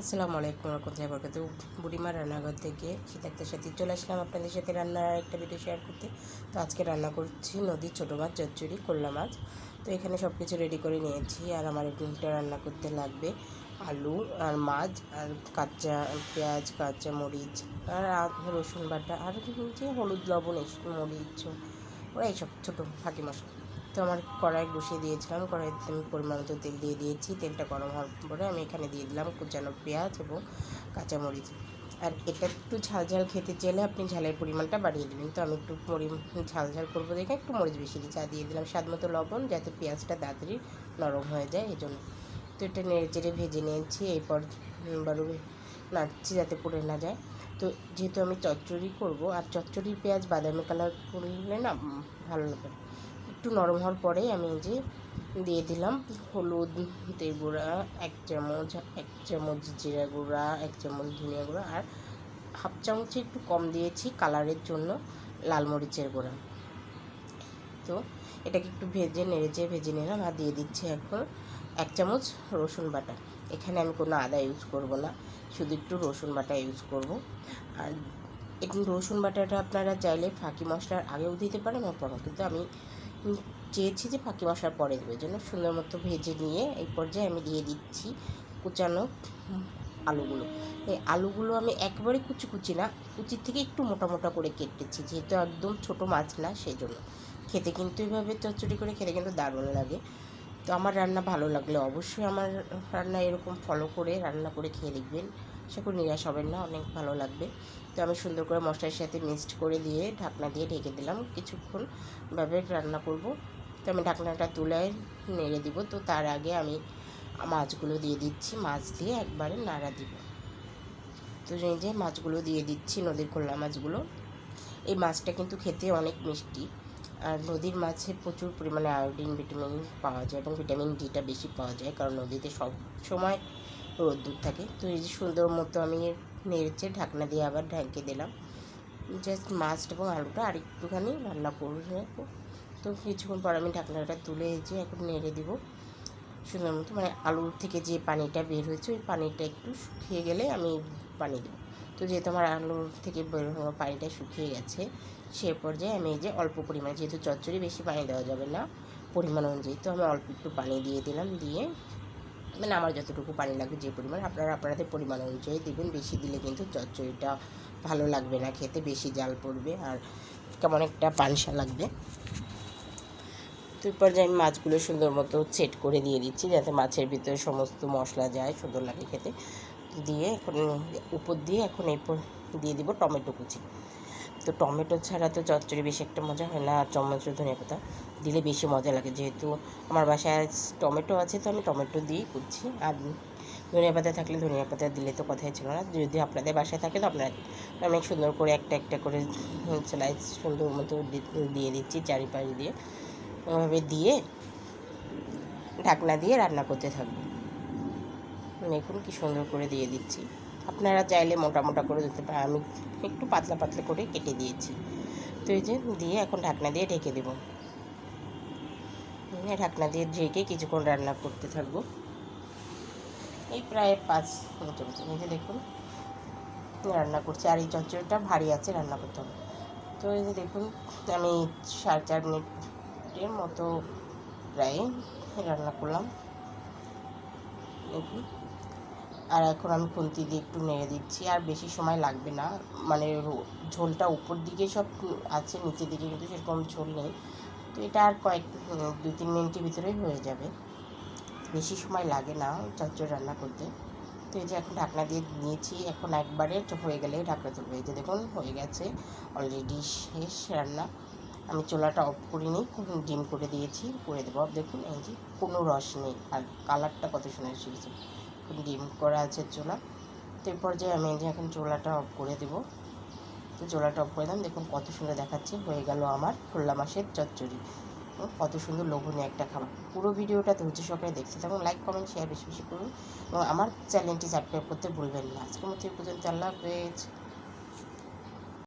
আসসালামু আলাইকুম রহমতুল্লাহি বরকাত বুড়িমা রান্নাঘর থেকে শীতাক্তার সাথে চলে আসলাম আপনাদের সাথে রান্নার একটা ভিডিও শেয়ার করতে। তো আজকে রান্না করছি নদীর ছোটো মাছ, চচ্চড়ি, করলা মাছ। তো এখানে সব কিছু রেডি করে নিয়েছি আর আমার ডিমটা রান্না করতে লাগবে। আলু আর মাছ আর কাঁচা পেঁয়াজ, কাঁচা মরিচ আর রসুন বাটা আর যে হলুদ, লবণ, মরিচ, ওরা এইসব ছোটো, ফাঁকি মশলা। তো আমার কড়াই বসিয়ে দিয়েছিলাম। কড়াইতে আমি পরিমাণ মতো তেল দিয়ে দিয়েছি। তেলটা গরম হওয়ার পরে আমি এখানে দিয়ে দিলাম কুচানো পেঁয়াজ এবং কাঁচামরিচ। আর এটা একটু ঝাল ঝাল খেতে চাইলে আপনি ঝালের পরিমাণটা বাড়িয়ে দেবেন। তো আমি একটু মরি ঝাল ঝাল করব দেখে একটু মরিচ বেশি দিয়েছি আর দিয়ে দিলাম স্বাদ মতো লবণ যাতে পেঁয়াজটা তাড়াতাড়ি নরম হয়ে যায় এই জন্য। তো এটা নেড়ে চেড়ে ভেজে নিয়েছি। এরপর বারো নাড়ছি যাতে পুড়ে না যায়। তো যেহেতু আমি চচ্চড়ি করব, আর চচ্চড়ির পেঁয়াজ বাদামি কালার করলে না ভালো লাগে। একটু নরম হওয়ার পরে আমি যে দিয়ে দিলাম হলুদ তেল গুঁড়া, এক চামচ এক চামচ জিরা গুঁড়া, এক চামচ ধনিয়া গুঁড়া আর হাফ চামচে একটু কম দিয়েছি কালারের জন্য লাল মরিচের গুঁড়া। তো এটাকে একটু ভেজে নেড়েচে ভেজে নিলাম আর দিয়ে দিচ্ছি এখন এক চামচ রসুন বাটা। এখানে আমি কোনো আদা ইউজ করব না, শুধু একটু রসুন বাটা ইউজ করব। আর রসুন বাটাটা আপনারা চাইলে ফাঁকি মশলার আগেও দিতে পারেন পরেও কিন্তু আমি চেয়েছি যে ফাঁকি বসার পরে দেবো। জন্য সুন্দর মতো ভেজে নিয়ে এই পর্যায়ে আমি দিয়ে দিচ্ছি কুচানো আলুগুলো। এই আলুগুলো আমি একবারে কুচি কুচি না, কুচির থেকে একটু মোটা মোটা করে কেটেছি, যেহেতু একদম ছোট মাছ না সেই জন্য খেতে কিন্তু এভাবে চচ্চড়ি করে খেতে কিন্তু দারুণ লাগে। তো আমার রান্না ভালো লাগলে অবশ্যই আমার রান্না এরকম ফলো করে রান্না করে খেয়ে দেখবেন। আশা করি নিরাশ হবেন না, অনেক ভালো লাগবে। তো আমি সুন্দর করে মশলার সাথে মিক্সড করে দিয়ে ঢাকনা দিয়ে ঢেকে দিলাম। কিছুক্ষণ ভাবে রান্না করব। তো আমি ঢাকনাটা তুলে নেড়ে দিব। তো তার আগে আমি মাছগুলো দিয়ে দিচ্ছি। মাছ দিয়ে একবারে নাড়া দিব। তো এই যে মাছগুলো দিয়ে দিচ্ছি নদীর খোলা মাছগুলো। এই মাছটা কিন্তু খেতে অনেক মিষ্টি। আর নদীর মাছে প্রচুর পরিমাণে আয়োডিন ভিটামিন পাওয়া যায় এবং ভিটামিন ডিটা বেশি পাওয়া যায়। কারণ নদীতে সব সময় রোদ্দুর থাকে। তো এই যে সুন্দর মতো আমি নেড়েছে ঢাকনা দিয়ে আবার ঢাকে দিলাম। জাস্ট মাছ এবং আলুটা আর একটুখানি রান্না করে তো কিছুক্ষণ পর আমি ঢাকনাটা তুলে যে এখন নেড়ে দিব। সুন্দর মতো মানে আলুর থেকে যে পানিটা বের হয়েছে, ওই পানিটা একটু শুকিয়ে গেলে আমি পানি দেবো। তো যেহেতু আমার আলুর থেকে বের হওয়া পানিটা শুকিয়ে গেছে, সে পর্যায়ে আমি এই যে অল্প পরিমাণে, যেহেতু চচ্চড়ি বেশি পানি দেওয়া যাবে না, পরিমাণ অনুযায়ী, তো আমি অল্প একটু পানি দিয়ে দিলাম, দিয়ে মানে আমার যতটুকু পানি লাগবে যে পরিমাণ, আপনারা আপনাদের পরিমাণ অনুযায়ী দেবেন। বেশি দিলে কিন্তু চচ্চড়িটা ভালো লাগবে না, খেতে বেশি জাল পড়বে আর কেমন একটা পানসা লাগবে। তো এই পর্যায়ে আমি মাছগুলো সুন্দর মতো সেট করে দিয়ে দিচ্ছি, যাতে মাছের ভিতরে সমস্ত মশলা যায়, সুন্দর লাগে খেতে। দিয়ে এখন, উপর দিয়ে এখন এরপর দিয়ে দিব টমেটো কুচি। তো টমেটো ছাড়া তো চচ্চড়ি বেশি একটা মজা হয় না, আর টমেটো ধনিয়া পাতা দিলে বেশি মজা লাগে। যেহেতু আমার বাসায় টমেটো আছে, তো আমি টমেটো দিয়েই করছি। আর ধনিয়া পাতা থাকলে ধনিয়া পাতা দিলে তো কথাই ছিল না। যদি আপনাদের বাসায় থাকে, তো আপনারা অনেক সুন্দর করে একটা একটা করে স্লাইস সুন্দর মতো দিয়ে দিচ্ছি চারিপাশ দিয়ে। ওভাবে দিয়ে ঢাকনা দিয়ে রান্না করতে থাকব। দেখুন কি সুন্দর করে দিয়ে দিচ্ছি। আপনারা চাইলে মোটা মোটা করে দিতে পারেন। আমি একটু পাতলা পাতলা করে কেটে দিয়েছি। তো এই যে দিয়ে এখন ঢাকনা দিয়ে ঢেকে দেবো। ঢাকনা দিয়ে ঢেকে কিছুক্ষণ রান্না করতে থাকব। এই প্রায় পাঁচ মতো। এই যে দেখুন, রান্না করছি। আর এই চচ্চড়িটা ভারী আছে, রান্না করতে হবে। তো এই যে দেখুন, আমি সাড়ে চার মিনিটের মতো প্রায় রান্না করলাম। দেখুন। আর এখন আমি খুন্তি দিয়ে একটু নেড়ে দিচ্ছি, আর বেশি সময় লাগবে না। মানে ঝোলটা উপর দিকে সব আছে, নিচের দিকে কিন্তু সেরকম ঝোল নেই। তো এটা আর কয়েক দুই তিন মিনিটের ভিতরেই হয়ে যাবে। বেশি সময় লাগে না চচ্চড়ি রান্না করতে। তো এই যে এখন ঢাকনা দিয়ে নিয়েছি, এখন একবারে হয়ে গেলে ঢাকনা তুলবে। এই যে দেখুন, হয়ে গেছে অলরেডি শেষ রান্না। আমি চোলাটা অফ করিনি ডিম করে দিয়েছি, করে দেবো। দেখুন, এই যে কোনো রস নেই, আর কালারটা কত সুন্দর এখন ডিম করা আছে চোলা। তো এই পর্যায়ে আমি যে এখন চোলাটা অফ করে দেব। তো চোলাটা অফ করে দিলাম। দেখুন কত সুন্দর দেখাচ্ছে। হয়ে গেল আমার খোল্লা মাছের চচ্চড়ি। কত সুন্দর লোভনীয় একটা খাবার। পুরো ভিডিওটা ধৈর্য সহকারে দেখতে থাকুন। লাইক কমেন্ট শেয়ার বেশি বেশি করুন। এবং আমার চ্যানেলটি সাবস্ক্রাইব করতে ভুলবেন না। আজকের মতো এই পর্যন্ত। আল্লাহ হাফেজ।